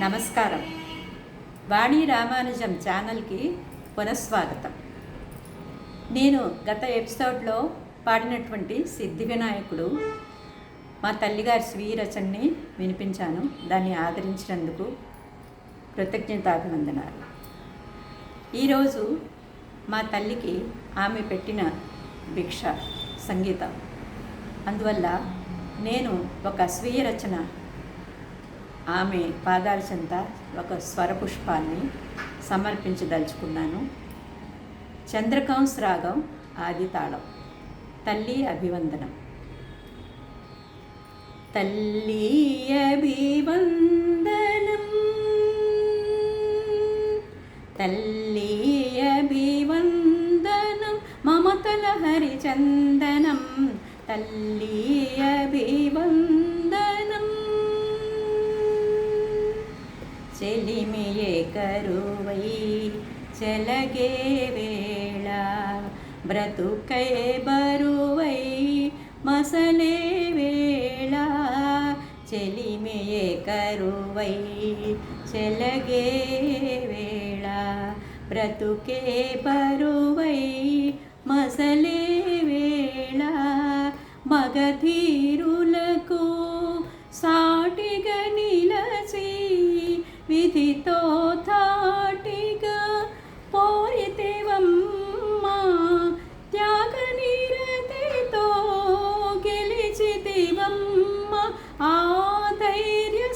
నమస్కారం. వాణి రామానుజం ఛానల్కి పునఃస్వాగతం. నేను గత ఎపిసోడ్లో పాడినటువంటి సిద్ధి వినాయకుడు మా తల్లిగారి స్వీయ రచనని వినిపించాను. దాన్ని ఆదరించినందుకు కృతజ్ఞతాభివందనాలు. ఈరోజు మా తల్లికి ఆమె పెట్టిన భిక్ష సంగీతం. అందువల్ల నేను ఒక స్వీయ రచన ఆమె పాదాల చెంత ఒక స్వరపుష్పాన్ని సమర్పించదలుచుకున్నాను. చంద్రకాంస్ రాగం ఆది తాళం. తల్లి అభివందనం. తల్లి అభివందనం. తల్లి అభివందనం. మమతల హరిచందనం. తల్లి చెలిమియే కరువై చెలగే వేళ బ్రతుకై బరువై మసలే వేళ చెలిమియే కరువై చెలగే వేళ బ్రతుకే బరువై మసలే వేళ మగధీరులకు సాటిగా నిలచి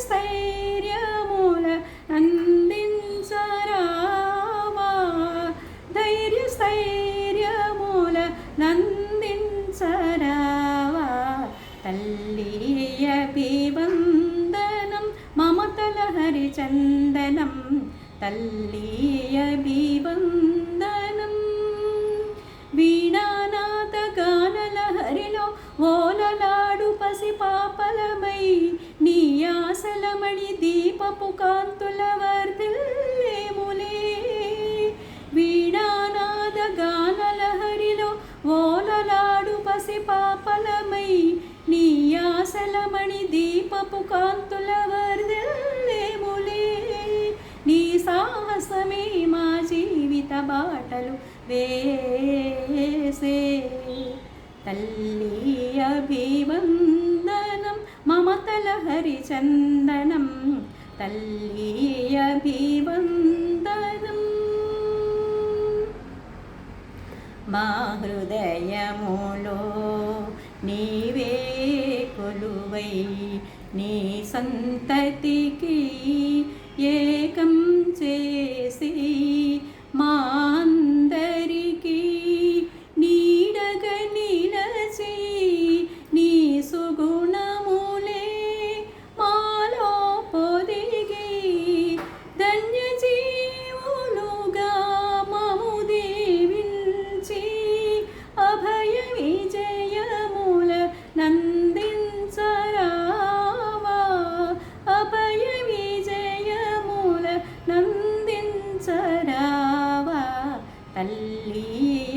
ధైర్య స్థైర్యముల నందించరావా ధైర్య స్థైర్యముల నందించరావా తల్లి అభివందనం మమతల హరిచందనం తల్లి అభివందనం వీణానాథ దీపపు కాంతుల వర్ధిల్లేములే వీణానాద గానల హరిలో ఓలలాడు పసి పాపలమై. నీ ఆశలమణి దీపపు కాంతుల వర్ధిల్లేములే నీ సాహసమే మా జీవిత బాటలు వేసే. తల్లి అభివందనం మమతల హరిచందనం. తల్లి అభివందనం మా హృదయములో నీవే కొలువై నీ సంతతికి ఏకం చేసి మా తల్లి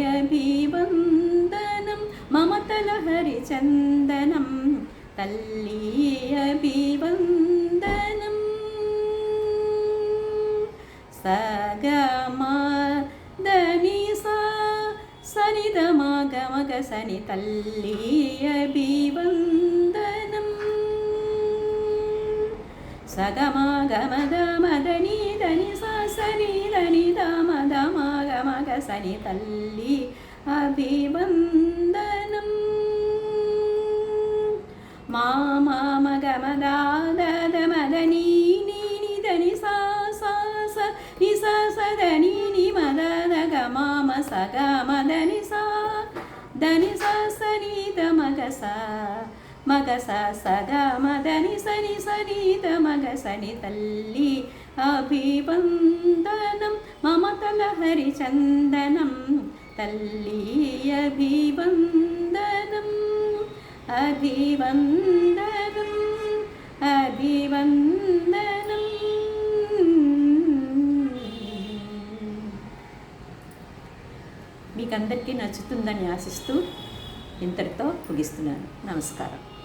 అభివందనం మమతల హరిచందనం తల్లి అభివందనం సగమ దని సా సనిద గమగ సని తల్లి అభివందనం సగమ సని తల్లి అభివందనం మా మగ గమదాద మదని నీని దని సా సా స ని సా స దని ని మదద గమామ స గమదని సా దని సా స ని ద మగ సా మగ స స మదని సని సని ద మగ సని తల్లి అభివందనం మమతల హరిచందనం తల్లి అభివందనం అభివందనం అభివందనం మీకందరికీ నచ్చుతుందని ఆశిస్తూ ఇంతటితో ముగిస్తున్నాను. నమస్కారం.